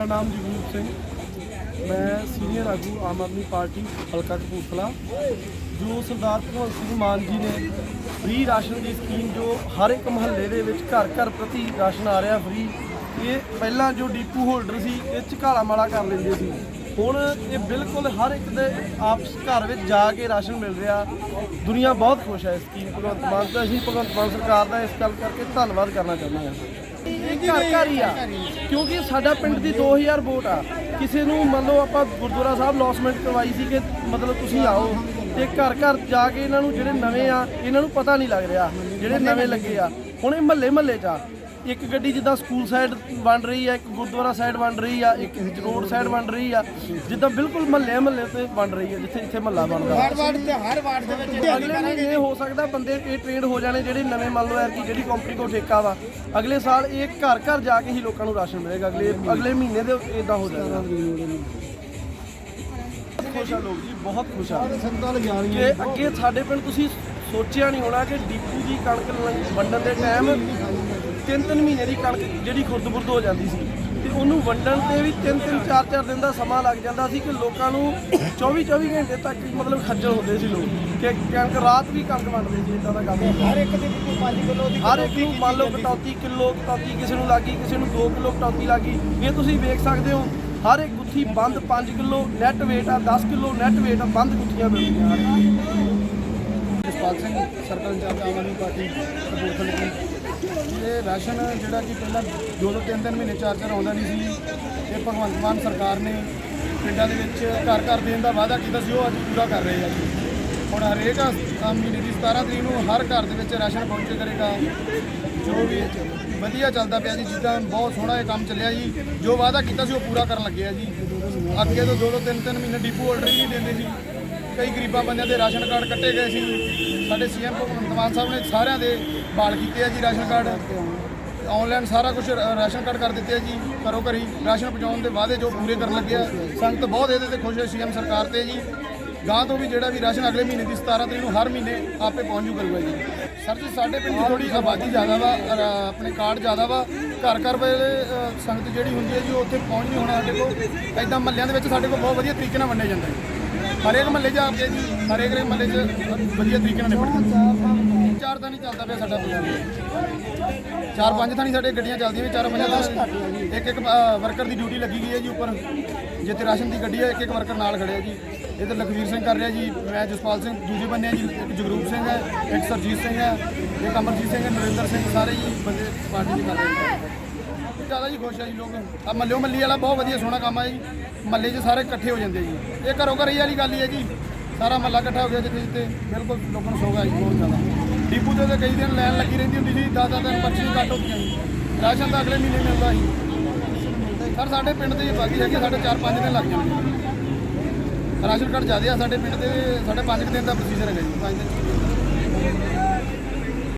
ਮੇਰਾ ਨਾਮ ਜਗਰੂਪ ਸਿੰਘ। ਮੈਂ ਸੀਨੀਅਰ ਆਗੂ ਆਮ ਆਦਮੀ ਪਾਰਟੀ ਹਲਕਾ ਕਪੂਰਥਲਾ, ਜੋ ਸਰਦਾਰ ਭਗਵੰਤ ਸਿੰਘ ਮਾਨ ਜੀ ਨੇ ਫ੍ਰੀ ਰਾਸ਼ਨ ਦੀ ਸਕੀਮ ਜੋ ਹਰ ਇੱਕ ਮਹੱਲੇ ਦੇ ਵਿੱਚ ਘਰ ਘਰ ਪ੍ਰਤੀ ਰਾਸ਼ਨ ਆ ਰਿਹਾ ਫ੍ਰੀ ਇਹ ਪਹਿਲਾਂ ਜੋ ਡੀਪੂ ਹੋਲਡਰ ਸੀ, ਇਹ ਝਕਾਲਾ ਮਾਲਾ ਕਰ ਲੈਂਦੇ ਸੀ। ਹੁਣ ਇਹ ਬਿਲਕੁਲ ਹਰ ਇੱਕ ਦੇ ਆਪਸ ਘਰ ਵਿੱਚ ਜਾ ਕੇ ਰਾਸ਼ਨ ਮਿਲ ਰਿਹਾ। ਦੁਨੀਆ ਬਹੁਤ ਖੁਸ਼ ਹੈ ਇਸ ਸਕੀਮ ਭਗਵੰਤ ਮਾਨ ਦਾ। ਅਸੀਂ ਭਗਵੰਤ ਮਾਨ ਸਰਕਾਰ ਦਾ ਇਸ ਗੱਲ ਕਰਕੇ ਧੰਨਵਾਦ ਕਰਨਾ ਚਾਹੁੰਦੇ ਹਾਂ। ਘਰ ਘਰ ਹੀ ਆ। ਕਿਉਂਕਿ ਸਾਡਾ ਪਿੰਡ ਦੀ 2000 ਵੋਟ ਆ। ਕਿਸੇ ਨੂੰ ਮੰਨ ਲਓ ਆਪਾਂ ਗੁਰਦੁਆਰਾ ਸਾਹਿਬ ਲੌਸਮੈਂਟ ਕਰਵਾਈ ਸੀ ਕਿ ਮਤਲਬ ਤੁਸੀਂ ਆਓ। ਤੇ ਘਰ ਘਰ ਜਾ ਕੇ ਇਹਨਾਂ ਨੂੰ ਜਿਹੜੇ ਨਵੇਂ ਆ, ਇਹਨਾਂ ਨੂੰ ਪਤਾ ਨਹੀਂ ਲੱਗ ਰਿਹਾ ਜਿਹੜੇ ਨਵੇਂ ਲੱਗੇ ਆ। ਹੁਣ ਇਹ ਮਹੱਲੇ ਮਹੱਲੇ ਚ ਆ। ਇੱਕ ਗੱਡੀ ਜਿੱਦਾਂ ਸਕੂਲ ਸਾਈਡ ਬਣ ਰਹੀ ਆ ਇੱਕ ਗੁਰਦੁਆਰਾ ਸਾਈਡ ਬਣ ਰਹੀ ਆ ਇੱਕ ਰੋਡ ਸਾਈਡ ਬਣ ਰਹੀ ਆ ਜਿੱਦਾਂ ਬਿਲਕੁਲ ਮਹੱਲੇ ਮਹੱਲੇ ਤੇ ਬਣ ਰਹੀ ਆ ਜਿੱਥੇ ਜਿੱਥੇ ਮਹੱਲਾ ਬਣਦਾ। ਹਰ ਵਾਰਡ ਤੇ ਹਰ ਵਾਰਡ ਦੇ ਵਿੱਚ ਅਗਲੇ ਮਹੀਨੇ ਹੋ ਸਕਦਾ ਬੰਦੇ ਇਹ ਟ੍ਰੇਡ ਹੋ ਜਾਣੇ ਜਿਹੜੇ ਨਵੇਂ ਮੰਨ ਲਓ ਯਾਰ ਕਿ ਜਿਹੜੀ ਕੰਪਨੀ ਕੋ ਠੇਕਾ ਵਾ। ਅਗਲੇ ਸਾਲ ਇਹ ਘਰ ਘਰ ਜਾ ਕੇ ਹੀ ਲੋਕਾਂ ਨੂੰ ਰਾਸ਼ਨ ਮਿਲੇਗਾ। ਅਗਲੇ ਅਗਲੇ ਮਹੀਨੇ ਦੇ ਇਦਾਂ ਹੋ ਜਾਏਗਾ। ਖੁਸ਼ ਆ ਲੋਕ ਜੀ ਬਹੁਤ ਖੁਸ਼ ਆ। ਸੰਤਾਂ ਲਗਾ ਕਿ ਅੱਗੇ ਸਾਡੇ ਪਿੰਡ ਤੁਸੀਂ ਸੋਚਿਆ ਨਹੀਂ ਹੋਣਾ ਕਿ ਡੀਪੂ ਦੀ ਕਣਕ ਵੰਡਣ ਦੇ ਟਾਈਮ ਤਿੰਨ ਤਿੰਨ ਮਹੀਨੇ ਦੀ ਕਣਕ ਜਿਹੜੀ ਖੁਰਦ-ਬੁਰਦ ਹੋ ਜਾਂਦੀ ਸੀ। ਤੇ ਉਹਨੂੰ ਵੰਡਣ ਤੇ ਵੀ ਤਿੰਨ ਤਿੰਨ ਚਾਰ ਚਾਰ ਦਿਨ ਦਾ ਸਮਾਂ ਲੱਗ ਜਾਂਦਾ ਸੀ ਕਿ ਲੋਕਾਂ ਨੂੰ 24 24 ਘੰਟੇ ਤੱਕ ਮਤਲਬ ਖੱਜਲ ਹੁੰਦੇ ਸੀ ਲੋਕ। ਕਿ ਕਣਕ ਰਾਤ ਵੀ ਕਣਕ ਵੰਡਦੇ ਸੀ ਇਦਾਂ ਦਾ ਕੰਮ ਹਰ ਇੱਕ ਦੇ ਵਿੱਚ 5 ਕਿਲੋ ਦੀ ਹਰ ਇੱਕ ਨੂੰ ਮੰਨ ਲਓ ਕਟੌਤੀ ਕਿਲੋ ਕਟੌਤੀ ਕਿਸੇ ਨੂੰ ਲੱਗੀ ਕਿਸੇ ਨੂੰ 2 ਕਿਲੋ ਕਟੌਤੀ ਲੱਗੀ। ਇਹ ਤੁਸੀਂ ਵੇਖ ਸਕਦੇ ਹੋ ਹਰ ਇੱਕ ਗੁੱਥੀ ਬੰਦ 5 ਕਿਲੋ ਨੈਟ weight ਆ 10 ਕਿਲੋ ਨੈਟ weight ਆ ਬੰਦ ਗੁੱਥੀਆਂ ਮਿਲਦੀਆਂ ਹਨ ਜਸਪਾਲ ਸਿੰਘ ਇੰਚਾਰਜ ਆਮ ਆਦਮੀ ਪਾਰਟੀ ਕਪੂਰਥਲੇ ਇਹ ਰਾਸ਼ਨ ਜਿਹੜਾ ਕਿ ਪਹਿਲਾਂ ਦੋ ਦੋ ਤਿੰਨ ਤਿੰਨ ਮਹੀਨੇ ਚਾਰ ਚਾਰ ਆਉਂਦਾ ਨਹੀਂ ਸੀ। ਇਹ ਭਗਵੰਤ ਮਾਨ ਸਰਕਾਰ ਨੇ ਪਿੰਡਾਂ ਦੇ ਵਿੱਚ ਘਰ ਘਰ ਦੇਣ ਦਾ ਵਾਅਦਾ ਕੀਤਾ ਸੀ ਉਹ ਅੱਜ ਪੂਰਾ ਕਰ ਰਹੇ ਆ ਜੀ। ਹੁਣ ਹਰੇਕ ਅ, ਮਹੀਨੇ ਦੀ 17 ਤਰੀਕ ਨੂੰ ਹਰ ਘਰ ਦੇ ਵਿੱਚ ਰਾਸ਼ਨ ਪਹੁੰਚੇ ਕਰੇਗਾ। ਜੋ ਵੀ ਵਧੀਆ ਚੱਲਦਾ ਪਿਆ ਜੀ ਜਿੱਦਾਂ ਬਹੁਤ ਸੋਹਣਾ ਇਹ ਕੰਮ ਚੱਲਿਆ ਜੀ। ਜੋ ਵਾਅਦਾ ਕੀਤਾ ਸੀ ਉਹ ਪੂਰਾ ਕਰਨ ਲੱਗੇ ਆ ਜੀ। ਅੱਗੇ ਤੋਂ ਦੋ ਦੋ ਤਿੰਨ ਤਿੰਨ ਮਹੀਨੇ ਡਿਪੂ ਆਰਡਰ ਹੀ ਨਹੀਂ ਦਿੰਦੇ ਸੀ ਕਈ ਗਰੀਬਾਂ ਬੰਦਿਆਂ ਦੇ ਰਾਸ਼ਨ ਕਾਰਡ ਕੱਟੇ ਗਏ ਸੀ। ਸਾਡੇ ਸੀਐਮ ਭਗਵੰਤ ਮਾਨ ਸਾਹਿਬ ਨੇ ਸਾਰਿਆਂ ਦੇ ਬਾਲ ਕੀਤੇ ਆ ਜੀ ਰਾਸ਼ਨ ਕਾਰਡ। ਆਨਲਾਈਨ ਸਾਰਾ ਕੁਝ ਰਾਸ਼ਨ ਕਾਰਡ ਕਰ ਦਿੱਤੇ ਆ ਜੀ, ਘਰੋਂ ਘਰੀ। ਰਾਸ਼ਨ ਪਹੁੰਚਾਉਣ ਦੇ ਵਾਅਦੇ ਜੋ ਪੂਰੇ ਕਰਨ ਲੱਗੇ ਆ। ਸੰਗਤ ਬਹੁਤ ਇਹਦੇ ਤੇ ਖੁਸ਼ ਹੈ, ਸੀਐਮ ਸਰਕਾਰ ਤੇ ਜੀ। ਗਾਂ ਤੋਂ ਵੀ ਜਿਹੜਾ ਵੀ ਰਾਸ਼ਨ ਅਗਲੇ ਮਹੀਨੇ ਦੀ 17 ਤਰੀਕ ਨੂੰ ਹਰ ਮਹੀਨੇ ਆਪੇ ਪਹੁੰਚੂ ਕਰੂਗਾ ਜੀ। ਸਰ ਜੀ, ਸਾਡੇ ਪਿੰਡ ਦੀ ਥੋੜੀ ਆਬਾਦੀ ਜ਼ਿਆਦਾ ਵਾ ਆਪਣੇ ਕਾਰਡ ਜ਼ਿਆਦਾ ਵਾ। ਘਰ ਘਰ ਵੇਲੇ ਸੰਗਤ ਜਿਹੜੀ ਹੁੰਦੀ ਹੈ ਜੀ, ਉਹ ਉੱਥੇ ਪਹੁੰਚ ਨਹੀਂ ਹੋਣਾ ਸਾਡੇ ਕੋਲ। ਐਦਾਂ ਮਹੱਲਿਆਂ ਦੇ ਵਿੱਚ ਸਾਡੇ ਕੋਲ ਬਹੁਤ ਵਧੀਆ ਤਰੀਕੇ ਨਾਲ ਵੰਡਿਆ ਜਾਂਦਾ ਹੈ। ਹਰੇਕ ਮਹੱਲੇ 'ਚ ਆ ਕੇ ਜੀ, ਹਰੇਕ ਹਰੇਕ ਮਹੱਲੇ 'ਚ ਵਧੀਆ ਤਰੀਕੇ ਨਾਲ ਨਿਪਟ ਚਾਰ ਤਾਂ ਨਹੀਂ ਚੱਲਦਾ ਪਿਆ ਸਾਡਾ ਪ੍ਰੋਗਰਾਮ ਚਾਰ ਪੰਜ ਥਾਣੀ ਸਾਡੇ ਗੱਡੀਆਂ ਚੱਲਦੀਆਂ ਵੀ, ਚਾਰ ਪੰਜ ਥਾਣੀ ਇੱਕ ਇੱਕ ਵਰਕਰ ਦੀ ਡਿਊਟੀ ਲੱਗੀ ਗਈ ਹੈ ਜੀ ਉੱਪਰ। ਜਿੱਥੇ ਰਾਸ਼ਨ ਦੀ ਗੱਡੀ ਹੈ, ਇੱਕ ਇੱਕ ਵਰਕਰ ਨਾਲ ਖੜਿਆ ਜੀ। ਇੱਧਰ ਲਖਵੀਰ ਸਿੰਘ ਕਰ ਰਿਹਾ ਜੀ, ਮੈਂ ਜਸਪਾਲ ਸਿੰਘ, ਦੂਜੇ ਬੰਨੇ ਆ ਜੀ, ਇੱਕ ਜਗਰੂਪ ਸਿੰਘ ਹੈ, ਇੱਕ ਸਰਜੀਤ ਸਿੰਘ ਹੈ, ਇੱਕ ਅਮਰਜੀਤ ਸਿੰਘ ਹੈ ਨਰਿੰਦਰ ਸਿੰਘ, ਸਾਰੇ ਜੀ ਬੰਦੇ ਪਾਰਟੀ ਦੇ ਕਰ ਰਹੇ ਜੀ ਜ਼ਿਆਦਾ ਜੀ ਖੁਸ਼ ਆ ਜੀ ਲੋਕ। ਆ ਮੱਲਿਓ ਮੱਲੀ ਵਾਲਾ ਬਹੁਤ ਵਧੀਆ ਸੋਹਣਾ ਕੰਮ ਆ ਜੀ। ਮੱਲੇ 'ਚ ਸਾਰੇ ਇਕੱਠੇ ਹੋ ਜਾਂਦੇ ਜੀ। ਇਹ ਘਰੋਂ ਘਰ ਹੀ ਵਾਲੀ ਗੱਲ ਹੀ ਹੈ ਜੀ। ਸਾਰਾ ਮੱਲਾ ਇਕੱਠਾ ਹੋ ਗਿਆ ਜਿੱਥੇ ਜਿੱਥੇ। ਬਿਲਕੁਲ ਲੋਕਾਂ ਨੂੰ ਸੋਗ ਜੀ, ਬਹੁਤ ਜ਼ਿਆਦਾ। ਡੀਪੂ ਤੇ ਤਾਂ ਕਈ ਦਿਨ ਲਾਈਨ ਲੱਗੀ ਰਹਿੰਦੀ ਹੁੰਦੀ ਸੀ, ਦਸ ਦਸ ਦਿਨ ਪਰਚੀ ਕੱਟ ਹੁੰਦੀਆਂ ਜੀ। ਰਾਸ਼ਨ ਤਾਂ ਅਗਲੇ ਮਹੀਨੇ ਮਿਲਦਾ ਸੀ। ਸਰ, ਸਾਡੇ ਪਿੰਡ ਦੀ ਆਬਾਦੀ ਹੈਗੀ, ਸਾਡੇ 4-5 ਦਿਨ ਲੱਗ ਜਾਂਦੇ ਰਾਸ਼ਨ ਕਾਰਡ ਜ਼ਿਆਦਾ ਆ ਸਾਡੇ ਪਿੰਡ ਦੇ, ਸਾਡੇ 5 ਦਿਨ ਦਾ ਪ੍ਰੋਸੀਜਰ ਹੈਗਾ ਜੀ 5 ਦਿਨ।